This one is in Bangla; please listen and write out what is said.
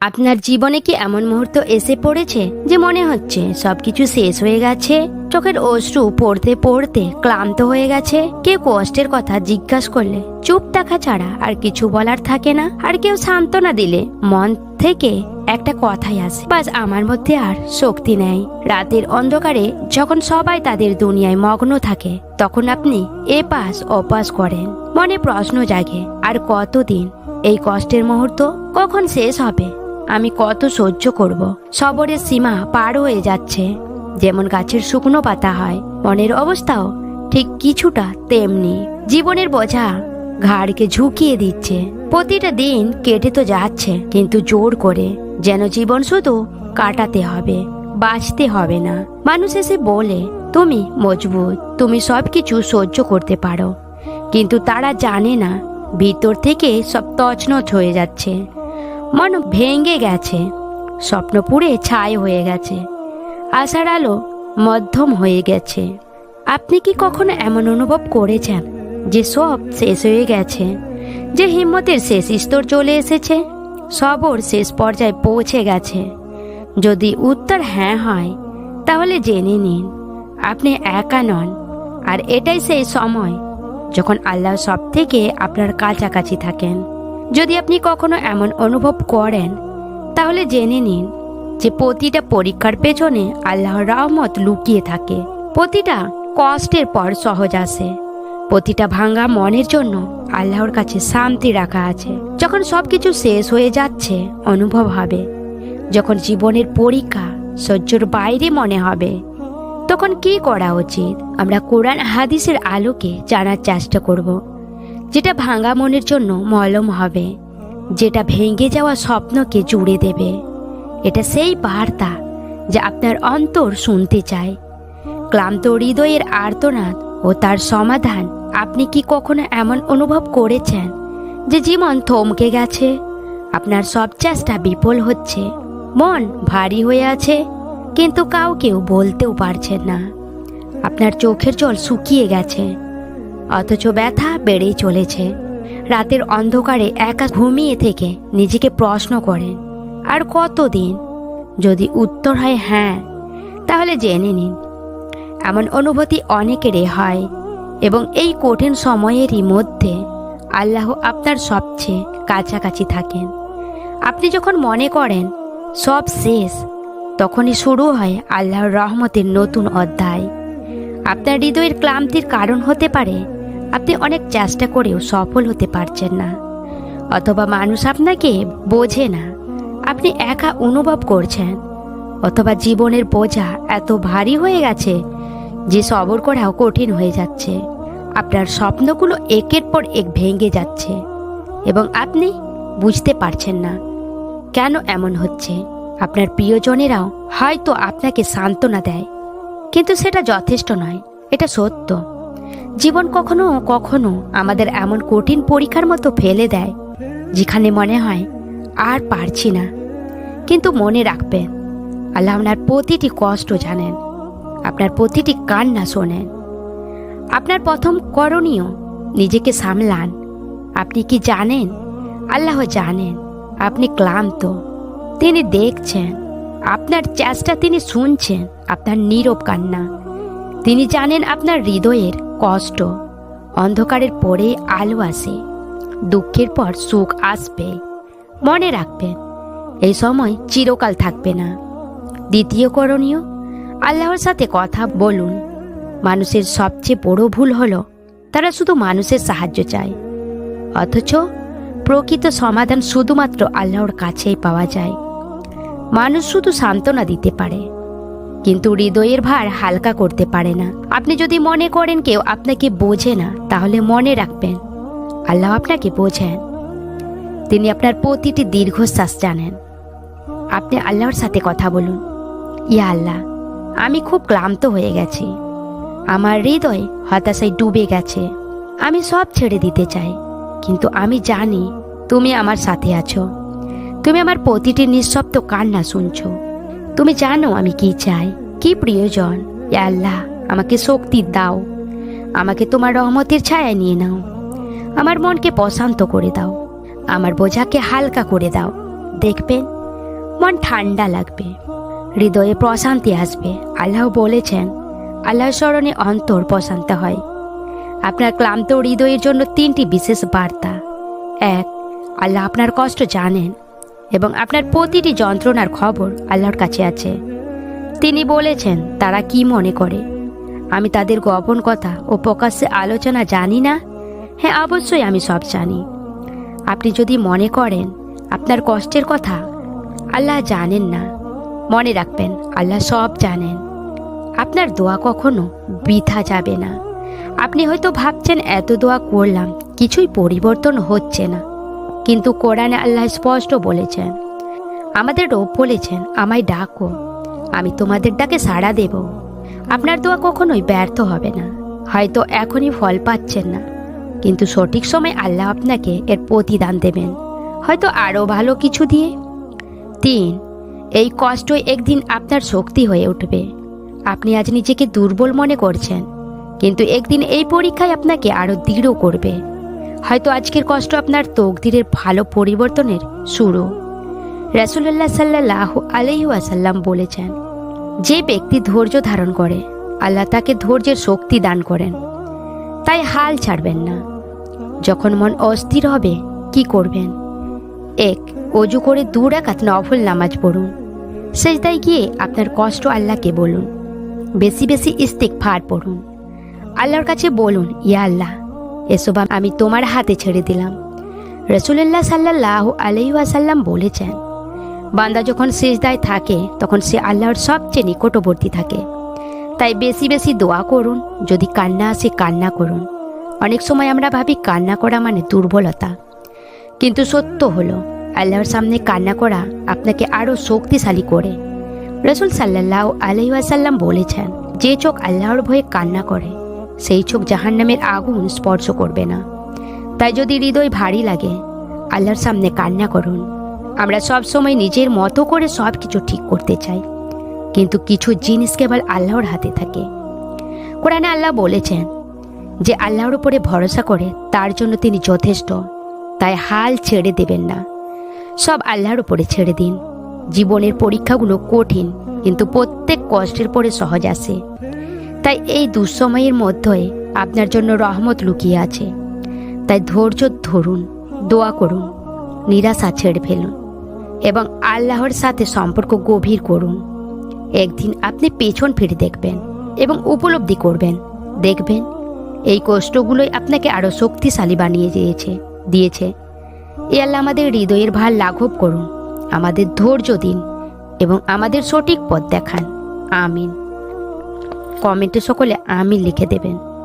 আপনার জীবনে কি এমন মুহূর্ত এসে পড়েছে যে মনে হচ্ছে সবকিছু শেষ হয়ে গেছে? চোখের অশ্রু পড়তে পড়তে ক্লান্ত হয়ে গেছে? কেউ কষ্টের কথা জিজ্ঞাসা করলে চুপ থাকা ছাড়া আর কিছু বলার থাকে না? আর কেউ সান্ত্বনা দিলে মন থেকে একটা কথাই আসে। বাস আমার মধ্যে আর শক্তি নেই। রাতের অন্ধকারে যখন সবাই তাদের দুনিয়ায় মগ্ন থাকে, তখন আপনি এ পাশ অপাস করেন। মনে প্রশ্ন জাগে, আর কতদিন? এই কষ্টের মুহূর্ত কখন শেষ হবে? আমি কত সহ্য করব। সবরের সীমা পার হয়ে যাচ্ছে। যেমন গাছের শুকনো পাতা হয় মনের অবস্থাও ঠিক কিছুটা তেমনি। জীবনের বোঝা ঘাড়কে ঝুঁকিয়ে দিচ্ছে। প্রতিটা দিন কেটে তো যাচ্ছে, কিন্তু জোর করে যেন জীবন শুধু কাটাতে হবে, বাঁচতে হবে না। মানুষ এসে বলে, তুমি মজবুত, তুমি সবকিছু সহ্য করতে পারো। কিন্তু তারা জানে না, ভিতর থেকে সব তছনছ হয়ে যাচ্ছে। মন ভেঙে গেছে। স্বপ্ন পুড়ে ছাই হয়ে গেছে। আশার আলো মধ্যম হয়ে গেছে। আপনি কি কখনো এমন অনুভব করেছেন যে সব শেষ হয়ে গেছে? যে হিম্মতের শেষ স্তর চলে এসেছে? সবর শেষ পর্যায়ে পৌঁছে গেছে। যদি উত্তর হ্যাঁ হয়, তাহলে জেনে নিন, আপনি একা নন। আর এটাই সেই সময় যখন আল্লাহ সব থেকে আপনার কাছাকাছি থাকেন। যদি আপনি কখনো এমন অনুভব করেন, তাহলে জেনে নিন যে প্রতিটা পরীক্ষার পেছনে আল্লাহর রহমত লুকিয়ে থাকে। প্রতিটা কষ্টের পর সহজ আসে প্রতিটা ভাঙ্গা মনের জন্য আল্লাহর কাছে শান্তি রাখা আছে। যখন সবকিছু শেষ হয়ে যাচ্ছে, অনুভব হবে। যখন জীবনের পরীক্ষা সহ্যর বাইরে মনে হবে, তখন কি করা উচিত? আমরা কোরআন, হাদিসের আলোকে জানার চেষ্টা করব। যেটা ভাঙা মনের জন্য মলম হবে, যেটা ভেঙে যাওয়া স্বপ্নকে জুড়ে দেবে। এটা সেই বার্তা যা আপনার অন্তর শুনতে চায়। ক্লান্ত হৃদয়ের আর্তনাদ ও তার সমাধান আপনি কি কখনো এমন অনুভব করেছেন যে জীবন থমকে গেছে? আপনার সব চেষ্টা বিফল হচ্ছে, মন ভারী হয়ে আছে, কিন্তু কাউকেও বলতেও পারছেন না। আপনার চোখের জল শুকিয়ে গেছে। অথচ ব্যথা বেড়েই চলেছে। রাতের অন্ধকারে একা ঘুমিয়ে থেকে নিজেকে প্রশ্ন করেন আর কতদিন? যদি উত্তর হয় হ্যাঁ তাহলে জেনে নিন। এমন অনুভূতি অনেকেরই হয় এবং এই কঠিন সময়েরই মধ্যে আল্লাহ আপনার সবচেয়ে কাছাকাছি থাকেন। আপনি যখন মনে করেন সব শেষ, তখনই শুরু হয় আল্লাহর রহমতের নতুন অধ্যায়। আপনার হৃদয়ের ক্লান্তির কারণ হতে পারে আপনি অনেক চেষ্টা করেও সফল হতে পারছেন না। অথবা মানুষ আপনাকে বোঝে না। আপনি একা অনুভব করছেন। অথবা জীবনের বোঝা এত ভারী হয়ে গেছে যে সবর করাও কঠিন হয়ে যাচ্ছে। আপনার স্বপ্নগুলো একের পর এক ভেঙে যাচ্ছে এবং আপনি বুঝতে পারছেন না কেন এমন হচ্ছে। আপনার প্রিয়জনেরাও হয়তো আপনাকে সান্ত্বনা দেয়, কিন্তু সেটা যথেষ্ট নয়, এটা সত্য। জীবন কখনো কখনো আমাদের এমন কঠিন পরীক্ষার মতো ফেলে দেয়, যেখানে মনে হয় আর পারছি না। কিন্তু মনে রাখবেন আল্লাহ আপনার প্রতিটি কষ্ট জানেন, আপনার প্রতিটি কান্না শোনেন। আপনার প্রথম করণীয়, নিজেকে সামলান। আপনি কি জানেন? আল্লাহ জানেন, আপনি ক্লান্ত, তিনি দেখছেন, আপনার চেষ্টা তিনি শুনছেন, আপনার নীরব কান্না। তিনি জানেন আপনার হৃদয়ের কষ্ট। অন্ধকারের পরে আলো আসে। দুঃখের পর সুখ আসবে। মনে রাখবেন, এই সময় চিরকাল থাকবে না। দ্বিতীয় করণীয়, আল্লাহর সাথে কথা বলুন। মানুষের সবচেয়ে বড় ভুল হলো, তারা শুধু মানুষের সাহায্য চায়। অথচ প্রকৃত সমাধান শুধুমাত্র আল্লাহর কাছেই পাওয়া যায়। মানুষ শুধু সান্ত্বনা দিতে পারে। কিন্তু হৃদয়ের ভার হালকা করতে পারে না। আপনি যদি মনে করেন কেউ আপনাকে বোঝে না, তাহলে মনে রাখবেন, আল্লাহ আপনাকে বোঝেন। তিনি আপনার প্রতিটি দীর্ঘশ্বাস জানেন। আপনি আল্লাহর সাথে কথা বলুন। ইয়া আল্লাহ, আমি খুব ক্লান্ত হয়ে গেছি। আমার হৃদয় হতাশায় ডুবে গেছে। আমি সব ছেড়ে দিতে চাই, কিন্তু আমি জানি তুমি আমার সাথে আছো। তুমি আমার প্রতিটি নিঃশব্দ কান্না শুনছো। তুমি জানো আমি কি চাই, কি প্রিয়জন? আল্লাহ, আমাকে শক্তি দাও। আমাকে তোমার রহমতের ছায়া নিয়ে নাও। আমার মনকে প্রশান্ত করে দাও। আমার বোঝাকে হালকা করে দাও। দেখবেন, মন ঠান্ডা লাগবে। হৃদয়ে প্রশান্তি আসবে। আল্লাহ বলেছেন আল্লাহ স্মরণে অন্তর প্রশান্ত হয়। আপনার ক্লান্ত হৃদয়ের জন্য তিনটি বিশেষ বার্তা। এক, আল্লাহ আপনার কষ্ট জানেন। এবং আপনার প্রতিটি যন্ত্রণার খবর আল্লাহর কাছে আছে। তিনি বলেছেন, তারা কি মনে করে? আমি তাদের গোপন কথা ও প্রকাশ্যে আলোচনা জানি না? হ্যাঁ অবশ্যই আমি সব জানি। আপনি যদি মনে করেন আপনার কষ্টের কথা, আল্লাহ জানেন না। মনে রাখবেন, আল্লাহ সব জানেন। আপনার দোয়া কখনো বৃথা যাবে না। আপনি হয়তো ভাবছেন, এত দোয়া করলাম, কিছুই পরিবর্তন হচ্ছে না। কিন্তু কোরআনে আল্লাহ স্পষ্ট বলেছেন, আমাদের রব বলেছেন, আমায় ডাকো, আমি তোমাদের ডাকে সাড়া দেব। আপনার দোয়া কখনোই ব্যর্থ হবে না, হয়তো এখনই ফল পাচ্ছেন না। কিন্তু সঠিক সময় আল্লাহ আপনাকে এর প্রতিদান দেবেন। হয়তো আরও ভালো কিছু দিয়ে। তিন, এই কষ্টই একদিন আপনার শক্তি হয়ে উঠবে। আপনি আজ নিজেকে দুর্বল মনে করছেন, কিন্তু একদিন এই পরীক্ষায় আপনাকে আরও দৃঢ় করবে। হয়তো আজকের কষ্ট আপনার তকদিরের ভালো পরিবর্তনের শুরু। রাসুল্লাহ সাল্লাহ আলহিউসাল্লাম বলেছেন, যে ব্যক্তি ধৈর্য ধারণ করে, আল্লাহ তাকে ধৈর্যের শক্তি দান করেন। তাই হাল ছাড়বেন না। যখন মন অস্থির হবে, কি করবেন? এক, অজু করে দু রাকাত নফল নামাজ পড়ুন। সেজদায় গিয়ে আপনার কষ্ট আল্লাহকে বলুন। বেশি বেশি ইস্তেক ফার পড়ুন। আল্লাহর কাছে বলুন, ইয়া আল্লাহ এসব আমি তোমার হাতে ছেড়ে দিলাম। রসুল্লাহ সাল্লাহ আলহিহাসাল্লাম বলেছেন, বান্দা যখন সেজদায় থাকে, তখন সে আল্লাহর সবচেয়ে নিকটবর্তী থাকে। তাই বেশি বেশি দোয়া করুন, যদি কান্না আসে কান্না করুন। অনেক সময় আমরা ভাবি কান্না করা মানে দুর্বলতা। কিন্তু সত্য হলো, আল্লাহর সামনে কান্না করা আপনাকে আরও শক্তিশালী করে। রসুল সাল্লাহ আলহিহাসাল্লাম বলেছেন, যে চোখ আল্লাহর ভয়ে কান্না করে সেই চোখ জাহান্নামের আগুন স্পর্শ করবে না। তাই যদি হৃদয় ভারী লাগে, আল্লাহর সামনে কান্না করুন। আমরা সব সময় নিজের মতো করে সব কিছু ঠিক করতে চাই। কিন্তু কিছু জিনিস কেবল আল্লাহর হাতে থাকে। কোরআনে আল্লাহ বলেছেন যে, আল্লাহর উপরে ভরসা করে তার জন্য তিনি যথেষ্ট। তাই হাল ছেড়ে দেবেন না। সব আল্লাহর উপরে ছেড়ে দিন। জীবনের পরীক্ষাগুলো কঠিন, কিন্তু প্রত্যেক কষ্টের পরে সহজ আসে। তাই এই দুঃসময়ের মধ্যে আপনার জন্য রহমত লুকিয়ে আছে। তাই ধৈর্য ধরুন, দোয়া করুন, নিরাশা ছেড়ে ফেলুন এবং আল্লাহর সাথে সম্পর্ক গভীর করুন। একদিন আপনি পেছন ফিরে দেখবেন এবং উপলব্ধি করবেন। দেখবেন, এই কষ্টগুলোই আপনাকে আরও শক্তিশালী বানিয়ে দিয়েছে দিয়েছে। এ আল্লাহ আমাদের হৃদয়ের ভার লাঘব করুন, আমাদের ধৈর্য দিন এবং আমাদের সঠিক পথ দেখান। আমিন। কমেন্টে সকলে আমি লিখে দেবেন।